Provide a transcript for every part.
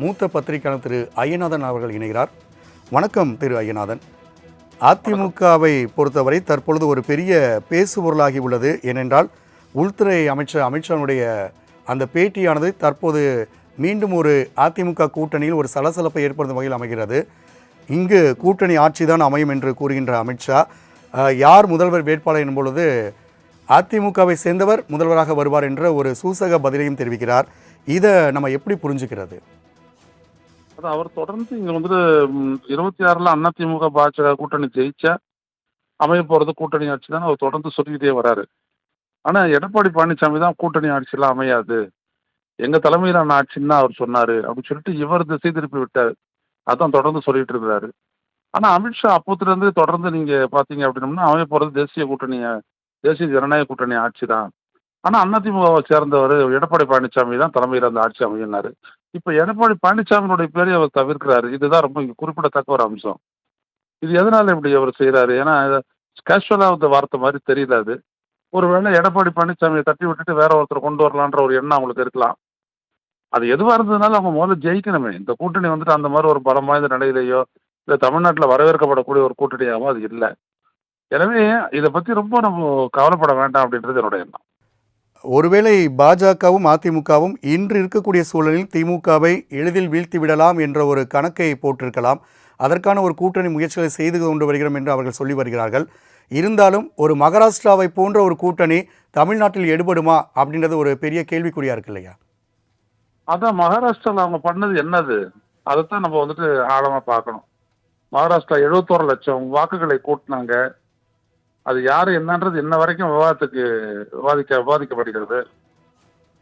மூத்த பத்திரிகையாளர் திரு ஐயநாதன் அவர்கள் இணைகிறார். வணக்கம் திரு ஐயநாதன். அதிமுகவை பொறுத்தவரை தற்பொழுது ஒரு பெரிய பேசுபொருளாகி உள்ளது. ஏனென்றால் உள்துறை அமைச்சர் அமித்ஷாவுடைய அந்த பேட்டியானது தற்போது மீண்டும் ஒரு அதிமுக கூட்டணியில் ஒரு சலசலப்பை ஏற்படுத்தும் வகையில் அமைகிறது. இங்கு கூட்டணி ஆட்சி தான் அமையும் என்று கூறுகின்ற அமித்ஷா யார் முதல்வர் வேட்பாளர் என்பொழுது அதிமுகவை சேர்ந்தவர் முதல்வராக வருவார் என்ற ஒரு சூசக பதிலையும் தெரிவிக்கிறார். இதை நம்ம எப்படி புரிஞ்சுக்கிறது? அது அவர் தொடர்ந்து இங்க வந்துட்டு இருபத்தி ஆறுல அதிமுக பாஜக கூட்டணி ஜெயிச்சா அமைய போறது கூட்டணி ஆட்சி தான் அவர் தொடர்ந்து சொல்லிக்கிட்டே வராரு. ஆனா எடப்பாடி பழனிசாமி தான் கூட்டணி ஆட்சியெல்லாம் அமையாது. எங்க தலைமையிலான ஆட்சின்னு தான் அவர் சொன்னாரு அப்படின்னு சொல்லிட்டு இவர் திசை திருப்பி விட்டாரு. அதான் தொடர்ந்து சொல்லிட்டு இருந்தாரு ஆனா அமித்ஷா அப்போத்துல இருந்து தொடர்ந்து நீங்க பாத்தீங்க அப்படின்னம்னா அமைய போறது தேசிய கூட்டணி தேசிய ஜனநாயக கூட்டணி ஆட்சி தான் ஆனால் அதிமுகவை சேர்ந்தவர் எடப்பாடி பழனிசாமி தான் தலைமையில் அந்த ஆட்சி அமையினாரு. இப்போ எடப்பாடி பழனிசாமியினுடைய பேரை அவர் தவிர்க்கிறாரு. இதுதான் ரொம்ப குறிப்பிடத்தக்க ஒரு அம்சம். இது எதனால் இப்படி அவர் செய்கிறாரு ஏன்னா கேஷுவலாக இந்த வார்த்தை மாதிரி தெரியல அது. ஒருவேளை எடப்பாடி பழனிசாமியை தட்டி விட்டுட்டு வேற ஒருத்தர் கொண்டு வரலான்ற ஒரு எண்ணம் அவங்களுக்கு இருக்கலாம். அது எதுவாக இருந்ததுனால அவங்க முதல்ல ஜெயிக்கணுமே. இந்த கூட்டணி வந்துட்டு அந்த மாதிரி ஒரு பலம் வாய்ந்த நிலையிலேயோ இல்லை தமிழ்நாட்டில் வரவேற்கப்படக்கூடிய ஒரு கூட்டணியாகவும் அது இல்லை. எனவே இதை பற்றி ரொம்ப நம்ம கவலைப்பட வேண்டாம் அப்படின்றது என்னோட எண்ணம். ஒருவேளை பாஜகவும் அதிமுகவும் இன்று இருக்கக்கூடிய சூழலில் திமுகவை எளிதில் வீழ்த்தி விடலாம் என்ற ஒரு கணக்கை போட்டிருக்கலாம். அதற்கான ஒரு கூட்டணி முயற்சிகளை செய்து கொண்டு வருகிறோம் என்று அவர்கள் சொல்லி வருகிறார்கள். இருந்தாலும் ஒரு மகாராஷ்டிராவை போன்ற ஒரு கூட்டணி தமிழ்நாட்டில் எடுபடுமா அப்படின்றது ஒரு பெரிய கேள்விக்குறியா இருக்கு இல்லையா? அதான் மகாராஷ்டிராவில் அவங்க பண்ணது என்னது? அதைத்தான் நம்ம வந்துட்டு ஆழமா பார்க்கணும். மகாராஷ்டிரா எழுபத்தோரு லட்சம் வாக்குகளை கூட்டினாங்க. அது யாரு என்னன்றது இன்ன வரைக்கும் விவாதத்துக்கு விவாதிக்க விவாதிக்கப்படுகிறது.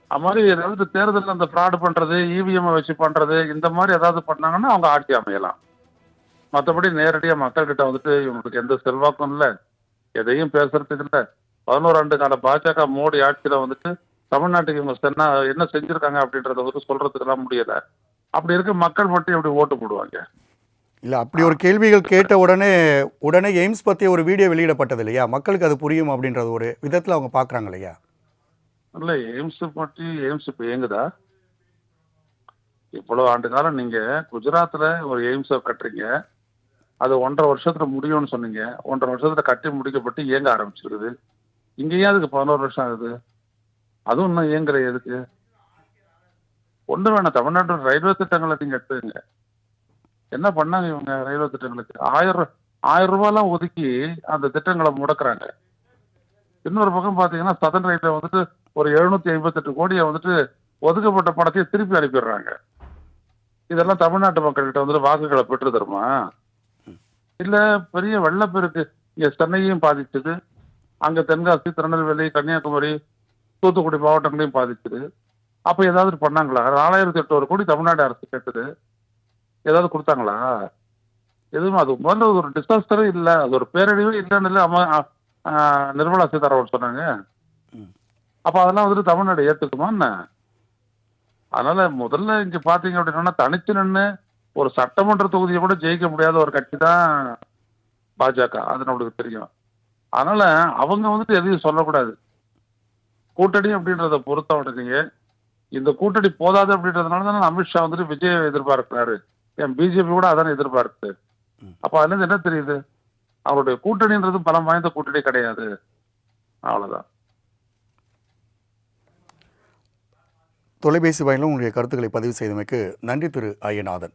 அது மாதிரி ஏதாவது தேர்தலில் அந்த ஃப்ராடு பண்றது இவிஎம் வச்சு பண்றது இந்த மாதிரி ஏதாவது பண்ணாங்கன்னா அவங்க ஆட்சி அமையலாம். மற்றபடி நேரடியாக மக்கள்கிட்ட வந்துட்டு இவங்களுக்கு எந்த செல்வாக்கும் இல்லை. எதையும் பேசுறதுக்கு இல்லை. பதினோரு ஆண்டு கால பாஜக மோடி ஆட்சியில் வந்துட்டு தமிழ்நாட்டுக்கு இவங்க சென்னா என்ன செஞ்சிருக்காங்க அப்படின்றத வந்து சொல்றதுக்கெல்லாம் முடியல. அப்படி இருக்க மக்கள் மட்டும் எப்படி ஓட்டு போடுவாங்க? இல்லை அப்படி ஒரு கேள்விகள் கேட்ட உடனே உடனே எய்ம்ஸ் பற்றி ஒரு வீடியோ வெளியிடப்பட்டது இல்லையா? மக்களுக்கு அது புரியும் அப்படின்றது ஒரு விதத்தில் அவங்க பார்க்குறாங்க இல்லையா? இல்ல எய்ம்ஸ் பற்றி எய்ம்ஸ் இப்போ இயங்குதா? இவ்வளோ ஆண்டு காலம் நீங்கள் குஜராத்தில் ஒரு எய்ம்ஸை கட்டுறீங்க. அது ஒன்றரை வருஷத்தில் முடியும்னு சொன்னீங்க. ஒன்றரை வருஷத்தில் கட்டி முடிக்கப்பட்டு இயங்க ஆரம்பிச்சிருக்குது. இங்கேயே அதுக்கு பதினோரு வருஷம் ஆகுது. அதுவும் இன்னும் இயங்குற எதுக்கு? ஒன்றும் வேணாம் தமிழ்நாட்டு ரயில்வே திட்டங்களை நீங்கள் எடுத்துங்க என்ன பண்ணாங்க இவங்க ரயில்வே திட்டங்களுக்கு? ஆயிரம் ஆயிரம் ரூபாய்லாம் ஒதுக்கி அந்த திட்டங்களை முடக்கிறாங்க. இன்னொரு பக்கம் பாத்தீங்கன்னா சதன் ரயில்வே வந்துட்டு ஒரு எழுநூத்தி ஐம்பத்தெட்டு கோடியை வந்துட்டு ஒதுக்கப்பட்ட பணத்தையே திருப்பி அனுப்பிடுறாங்க. இதெல்லாம் தமிழ்நாட்டு மக்கள்கிட்ட வந்துட்டு வாக்குகளை பெற்று தருமா? இல்ல பெரிய வெள்ளப்பெருக்கு இங்க சென்னையும் பாதிச்சது. அங்க தென்காசி திருநெல்வேலி கன்னியாகுமரி தூத்துக்குடி மாவட்டங்களையும் பாதிச்சது. அப்ப ஏதாவது பண்ணாங்களா? நாலாயிரத்தி எட்நூறு கோடி தமிழ்நாடு அரசு கேட்டது. ஏதாவது கொடுத்தாங்களா? எதுவும் அது முதல்ல ஒரு டிசாஸ்டரே இல்லை. அது ஒரு பேரழிவே இல்லைன்னு இல்லை அம்மா நிர்மலா சீதாராமன் சொன்னாங்க. அப்ப அதெல்லாம் வந்துட்டு தமிழ்நாடு ஏத்துக்குமா என்ன? அதனால முதல்ல இங்க பாத்தீங்க அப்படின்னா தனிச்சு நின்று ஒரு சட்டமன்ற தொகுதியை கூட ஜெயிக்க முடியாத ஒரு கட்சி தான் பாஜக. அது நம்மளுக்கு தெரியும். அதனால அவங்க வந்துட்டு எதையும் சொல்லக்கூடாது. கூட்டணி அப்படின்றத பொறுத்தவரைக்கும் இந்த கூட்டணி போதாது அப்படின்றதுனால தானே அமித்ஷா வந்துட்டு விஜய் எதிர்பார்க்கிறாரு. என் பிஜேபி கூட அதானே எதிர்பார்க்குது ம். அப்ப அதுல இருந்து என்ன தெரியுது? அவருடைய கூட்டணின்றது பலம் வாய்ந்த கூட்டணி கிடையாது. அவ்வளவுதான். தொலைபேசி வாயிலும் உங்களுடைய கருத்துக்களை பதிவு செய்தமைக்கு நன்றி திரு ஐயநாதன்